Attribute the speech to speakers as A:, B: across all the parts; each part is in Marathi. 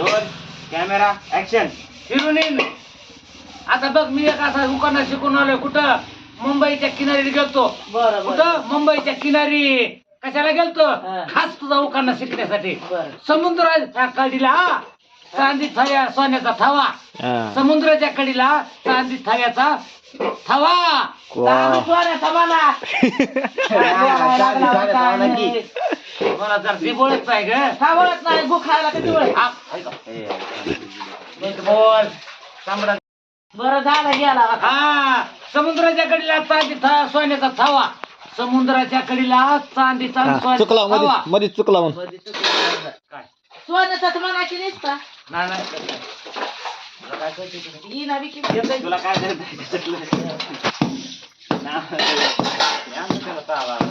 A: रोल कॅमेरा ऍक्शन
B: हिरोईन आता बघ मी एक असा दुकानात शिकून आलोय. कुठं? मुंबईच्या किनारी गेलतो.
C: बरं बरं.
B: कुठं? मुंबईच्या किनारी. कशाला गेलतो?
C: हा.
B: खास तुझा उकाना शिकण्यासाठी.
C: बरं.
B: समुद्राच्या कडीला. चांदी थव्या सोन्याचा थवा. समुद्राच्या कडीला चांदी थव्याचा थवा.
C: चांदी सोन्याचा मला
B: मला जर ती बोलत नाही ग.
C: नाही गु खायला किती वेळ?
B: ऐका. नीट बोल. तांबडा
C: बरं झालं गेला.
B: हा. समुद्राच्या कडीला चांदी थ- सोन्याचा थवा. समुद्राच्या कडीला चांदीचा
D: चुकला
B: सोन्याचा
D: मध्ये
B: थवा.
D: मध्ये चुकला म्हणून.
C: मध्ये चुकलं.
B: काय?
C: सोन्याचा नाहीस का
B: नाही नाही तुला काय तुला?
C: ही ना विकी
A: तुला काय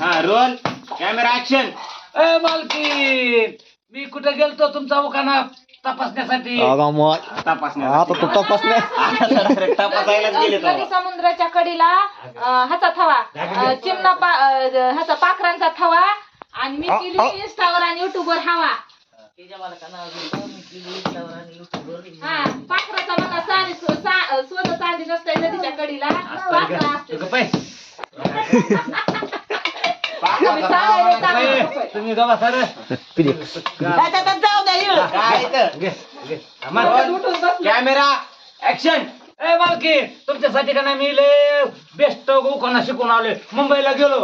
A: हा रोल. कॅमेरा ऍक्शन
B: ए मालकी! मी कुठे गेलतो तुमचा उखाना तपासण्यासाठी?
D: अगं मग
A: तपासण्या
D: आता तो तपास नाही
A: तपासायलाच गेले
E: कधी समुद्राच्या कडीला अं, ह्याचा थवा. अं, चिमणा पा अं, ह्याचा पाखरांचा थवा. आणि मी केली इंस्टावर आणि युट्यूबवर हवा.
C: तिच्या मला का नाव घेतो मी केली इंस्टावर आणि युट्यूबवर
E: हा पाखराचा मला साडी सा- सोनं चांदी नसतंय नदीच्या कडीला. पाखरं असते
B: तुझं पै.
E: तुम्ही चालायला चालायला
B: ए,
E: नको.
B: तुम्ही गवा सर.
D: पिली.
C: त्याच्यात जाऊ द्या इळ.
A: काय इथं?
B: घे, घे. आम्हाला-
E: उठून बसलो.
A: कॅमेरा ऍक्शन
B: ए मालकी तुमच्यासाठी का नाही मी लय बेस्ट उखाना शिकून आलोय. मुंबईला गेलो.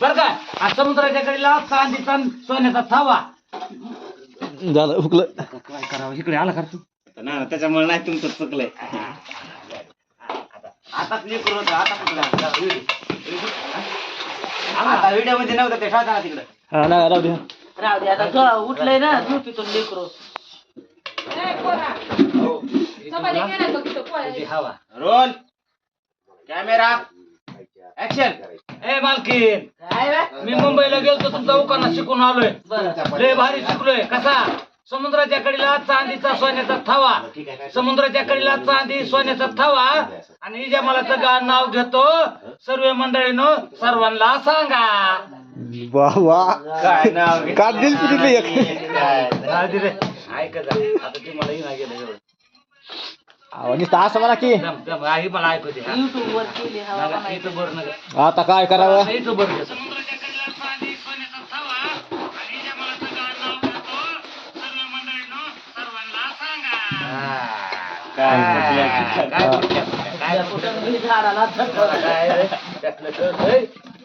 B: बर का? आज समुद्राच्या कडीला चांदीचा आणि सोन्याचा थवा.
D: झालं हुकलं
B: काय करावं? इकडे आला का तू?
A: ना त्याच्यामुळे नाही तुमचं चुकलंय. आता क्लिक करू होतं, आता कुठला आता व्हिडिओमध्ये नव्हतं ते ना तिकडं.
D: हा नाही राहू दे.
C: राहू दे आता झो- उठलंय ना लेकरू
E: कुठं पोळ्या?
B: तुझी हवा
A: रोल. कॅमेरा. ऍक्शन
B: ए मालकी
C: काय बा?
B: मी मुंबईला गेलतो तुमचा उखाना शिकून आलोय.
C: बरं.
B: लय भारी शिकलोय. कसा? समुद्राच्या कडीला चांदीचा सोन्याचा थवा. समुद्राच्या कडीला चांदी सोन्याचा थवा. आणि जमालाचं गा नाव घेतो. सर्व मंडळीनो सर्वांना सांगा.
D: वा वा
A: काय नाव घेतलं?
D: का दिल पिली एक.
A: काय?
B: राहू दे रे. ऐका जा. आता ती मला येईना गेलं एवढं.
D: अहो, नुसतं असं म्हणा की
B: दम, दम. आई मला ऐकू दे हा.
C: युट्यूब वर केली हवा.
B: इथं बरं नका.
D: आता काय करावं
B: इथं बरं.
A: काय
B: काय कुठल्या- काय
C: कुठं मी झाडाला धक्का.
B: काय? त्यातलं?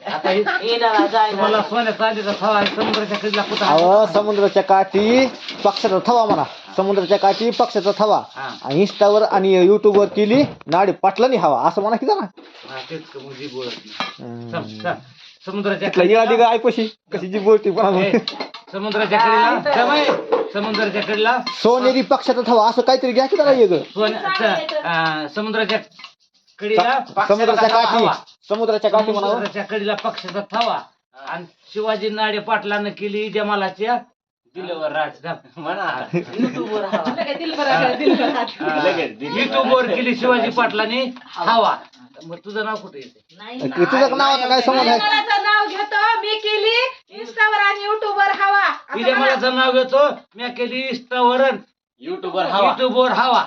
B: आता हे
C: येणारा जायला
B: तुम्हाला सोन्या चांदीचा थवा आहे समुद्राच्या कडीला कुठं आहे?
D: अहो समुद्राच्या काठी पक्षाचा थवा म्हणा. समुद्राच्या काठी पक्षाचा थवा
B: हा.
D: आणि इंस्टावर आणि युट्यूब वर केली नाडी पाटलानी हवा असं म्हणा की जरा.
B: हा, तेच का मग जी बोलत नाही.
D: हम्म.
B: चल, चल. समुद्राच्या
D: तिथला येळा
B: कडीला
D: दिगा ऐकशी. कशी जी बोलती पण
B: ए, समुद्राच्या कडीला जमाई, समुद्राच्या कडीला
D: सोनेरी पक्षाचा थवा असं काहीतरी घ्या की जरा
B: आ, समुद्राच्या कडीला
D: समुद्राच्या काठी
B: थवा.
D: समुद्राच्या काठी म्हणावं.
B: समुद्राच्या कडीला पक्षाचा थवा आणि शिवाजी नाडे पाटलानं केली जमालाच्या दिल्यावर राज.
A: म्हणा.
C: युट्यूब वर हवा
E: लगेच.
A: लगेच दिली.
B: केली शिवाजी पाटलाने हवा मग तुझं नाव कुठे येते?
C: नाही
D: तुझं नावाचं काय संबंध आहे?
E: विजयमालाचं नाव घेतो. मी केली इंस्टावर आणि युट्यूबवर हवा. असं.
B: विजयमालाचं नाव घेतो. मी केली इंस्टावर
A: युट्यूबवर हवा
B: हवा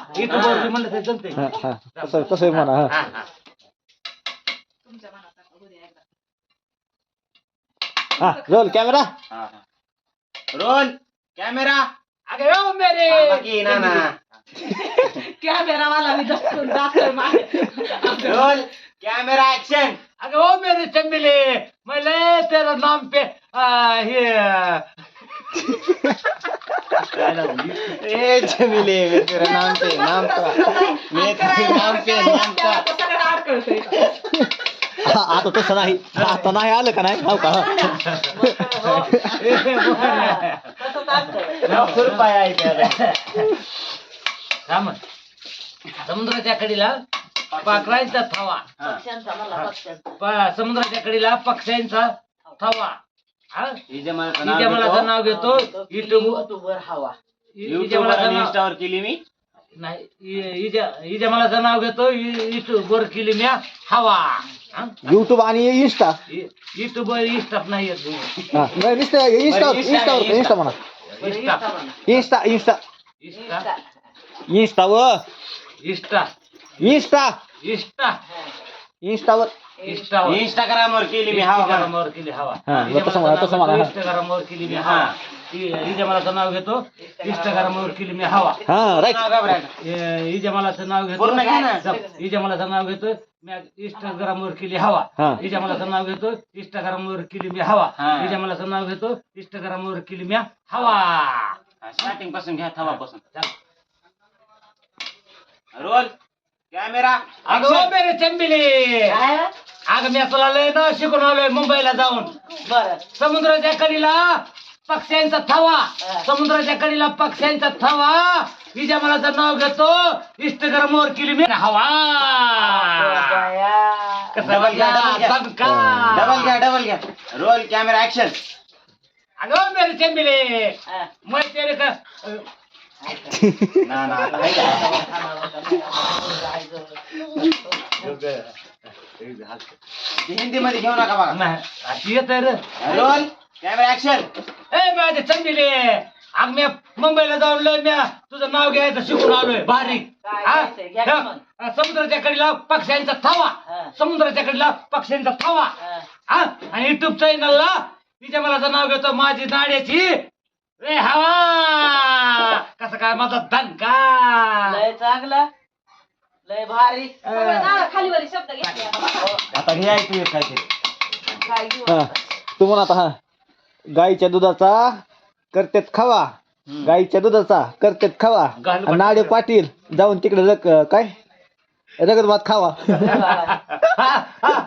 B: म्हणलं तर जमते
D: हा, हा. तसं तसं म्हणा हा.
B: हा, हा.
E: तुमच्या मनात आता उद्या एकदा.
D: हा रोल कॅमेरा
A: हा, हा. रोल कॅमेरा
B: अगे ओ मेरे
A: बाकी ना ना
E: कॅमेरावाला मी दसून.
A: रोल कॅमेरा ऍक्शन
B: अगे ओ मेरे चमेले मैले तेरा नाम पे आ, हे?
A: ए जमिले मैं तेरा नाम पे नाम का मैं तेरे नाम पे नाम का
E: आता.
D: हा, तसं नाही आता नाही आलं का नाही हो का.
B: समुद्राच्या कडीला पाखरांचा थवा प- समुद्राच्या कडीला पक्ष्यांचा थवा हा?
A: हिजमालाचं नाव घेतो.
B: नाव घेतो. युट्यूब
C: हवा.
A: इंस्टावर केली मी.
B: नाही विजयमालाचं नाव घेतो. युट्यूब वर केली मी हवा. हा?
D: युट्यूब आणि इन्स्टा
B: युट्यूब वर इंस्टा नाही येत
D: हा. नाही नुसतं इंस्टा
A: बरं, Insta
D: इंस्टा
A: आहे,
D: इंस्टा म्हणा.
B: इंस्टा
D: इंस्टावर इंस्टावर
A: इंस्टाग्रामवर केली मी हवा.
B: इंस्टाग्रामवर केली हवा.
D: हा,
B: हिच्या
D: तसं
B: मला
D: म्हणा, तसं म्हणा.
B: इंस्टाग्रामवर केली मी हवा. हि- हिच्या मलाचं नाव घेतो. इंस्टाग्रामवर केली मी हवा.
D: हा राईट
A: नाव घाबरायचं.
B: हिच्या मलाचं नाव घेतो.
A: पूर्ण घ्या ना.
B: हिच्या मलाचं नाव घेतो. मी इंस्टाग्रामवर केली हवा.
D: हा.
B: हिच्या मलाचं नाव घेतो. इंस्टाग्रामवर केली मी हवा.
A: हा.
B: हिच्या मलाचं नाव घेतो. इंस्टाग्रामवर केली मी हवा.
A: स्टार्टिंगपासून घ्या थवापासून. Roll camera.
B: अगं मेरे चंबिली अगं मी तुला लय नाव शिकून आलोय मुंबईला जाऊन.
C: बर.
B: समुद्राच्या कडीला पक्ष्यांचा थवा. समुद्राच्या कडीला पक्ष्यांचा थवा. हिच्या मलाचं नाव घेतो इंस्टाग्राम वर केली मी. हवा. कसं
A: डबल घ्या डबल घ्या.
B: दणका.
A: डबल घ्या डबल घ्या. रोल कॅमेरा ऍक्शन
B: अगं मेरे चंबिले मैं तेरे का
A: ना ना आता? ते हिंदीमध्ये घेऊ नका बघा
B: नाही येत रे
A: रोल कॅमेरा ऍक्शन
B: ए माझे मी मुंबईला जाऊन लय म्या तुझं नाव घ्यायचं शिकून आलोय बारीक
C: काय
B: हा?
C: घ्यायचंय? घ्या की
B: हा?
C: मग.
B: हा, समुद्राच्या कडीला पक्ष्यांचा थवा. समुद्राच्या कडीला पक्ष्यांचा थवा हा आणि युट्यूब चॅनलला तिच्या मला नाव घेतो माझी नाड्याची रे हवा! कसं काय माझा दणका?
C: लय चांगला. लय भारी.
E: नारळ खालीवरी शब्द घेतले आता.
A: हे ऐकू
C: काय घेऊ
D: हा.
C: आता?
D: तू म्हणा आता हा. गाईच्या दुधाचा करतेत खावा. गाईच्या दुधाचा करतेत खावा.
B: घाल
D: आणि नाडे पाटील. जाऊन तिकडे रक काय? रगत भात खावा.
B: हा, हा.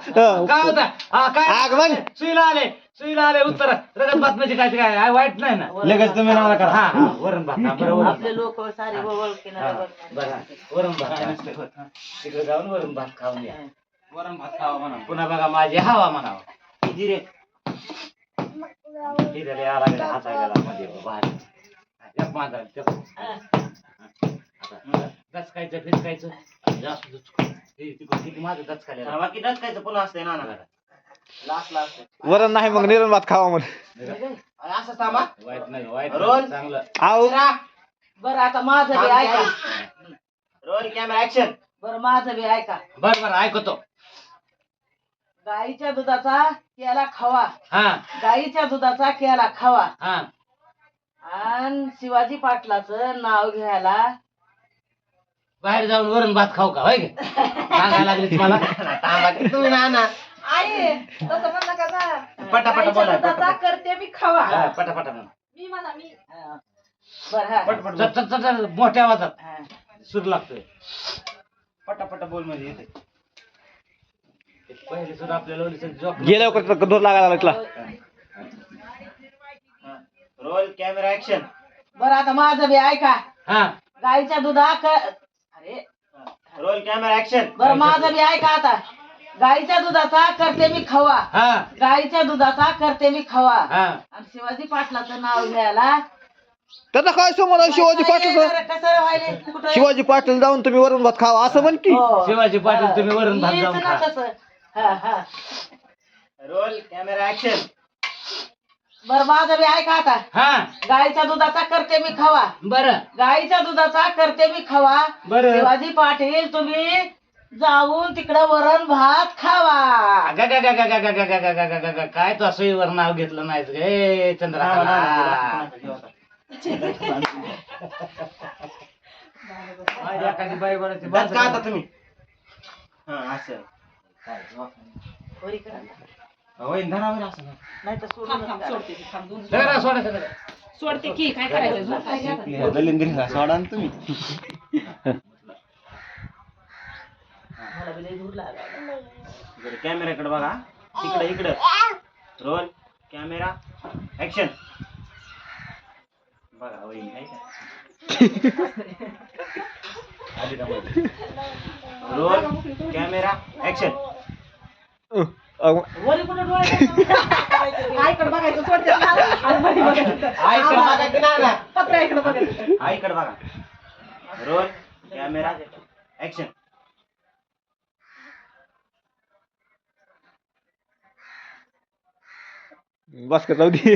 B: काय होता? हा काय?
D: आग बघ.
B: सुईला आले. सुईला आले उत्तर. रगत भात म्हणजे काय ते काय आहे, वाईट नाही ना.
A: लगेच तुम्ही नाव करा.
B: हा हा, वरण भात हा, बरं वरण
C: आपले लोक सारे
B: हा,
C: ओळखीनं
B: बरं वरण भात हा. तिकडे जाऊन वरण भात खाऊन या.
A: वरण भात खावा म्हणा.
B: पुन्हा बघा माझी हवा म्हणावं.
A: किती रे
B: आला गेला हाता गेला मध्ये बाहेर एक मांजर, ते बघ. आता, दचकायचं फिरकायचं जास्त दुचकं. हे तिकडं किती माझं दचकायला
A: बाकी दचकायचं पुन्हा असतंय ना
D: वरण नाही मग निरण भात खावा म्हण.
A: असं थांबा.
B: वाईट नाही वाईट
A: रोल.
B: नाही, चांगलं.
D: आहो
C: बरं आता माझं बी ऐका.
A: रोल कॅमेरा ऍक्शन
C: बरं माझं बी ऐका.
B: बर बर ऐकतो.
C: गाईच्या दुधाचा केला खावा.
B: हा.
C: गाईच्या दुधाचा केला खावा.
B: हा.
C: आणि शिवाजी पाटलाचं नाव घ्यायला.
B: बाहेर जाऊन वरण भात खाऊ का? होय गे? सांगायला लागलीस मला?
A: थांबा की. तुम्ही ना ना.
E: आई तसं म्हणलं का
A: पटापट बोला,
E: दुधाचा
A: पटापट.
E: करते मी खावा.
B: हा, पटापटा म्हण.
E: मी म्हणा मी
C: हा. बरं हा.
A: पटपट
B: मोठ्या आवाजात.
C: हा.
B: सूर लागतोय.
A: पटापट बोल म्हणजे येते
B: पहिले सूर आपल्याला ओलीचं जोक.
D: गेल्यावर दोन लागायला लागला
A: रोल कॅमेरा ऍक्शन
C: बरं आता माझं बी ऐका.
B: हा.
C: गाईच्या दुधा क अरे
A: रोल कॅमेरा ऍक्शन
C: बरं माझं बी ऐका आता. गाईच्या दुधाचा करते मी खवा.
B: हा.
C: गाईच्या दुधाचा करते मी खवा.
B: हा.
C: आणि शिवाजी पाटलाचं नाव घ्यायला.
D: त्याचा काय समोर शिवाजी पाटील
C: कसं व्हायले कुठं?
D: शिवाजी पाटील जाऊन तुम्ही वरण भात खावा असं म्हण की.
C: हो.
B: शिवाजी पाटील तुम्ही वरण भात
C: यायचं
B: जाऊन
C: ना
B: खा.
C: तसं हा हा.
A: रोल कॅमेरा ऍक्शन
C: बरं माझं बी ऐका आता.
B: हा.
C: गाईच्या दुधाचा करते मी खवा.
B: बर.
C: गाईच्या दुधाचा करते मी खवा.
B: बर.
C: शिवाजी पाटील तुम्ही जाऊन तिकडं वरण भात खावा
B: काय तो सुईवर नाव घेतलं नाहीस गे चंद्रा एखादी बाई बराची
A: बस का आता तुम्ही हा असं
C: वरी करा.
A: होय धरावर असं
C: नाही तर सोडूनच करा.
B: जरा सोडा सगळं.
E: सोडते की काय करायचं झोप काय
A: सोडा ना तुम्ही
C: मला बी लई धूर लागायला.
A: बरं कॅमेराकडे बघा इकडे इकडे। रोल, कॅमेरा ऍक्शन बघा वहिनी आहे का आली का रोल, कॅमेरा ऍक्शन
C: वरी कुठं डोळे
E: आईकडे बघायचं सोडते आणि मध्ये बघायचं.
A: आईकडे बघा की नाही ना
E: पत्र्याकडे बघायचं
A: आईकडे बघा। रोल, कॅमेरा ऍक्शन
D: बस का जाऊ दे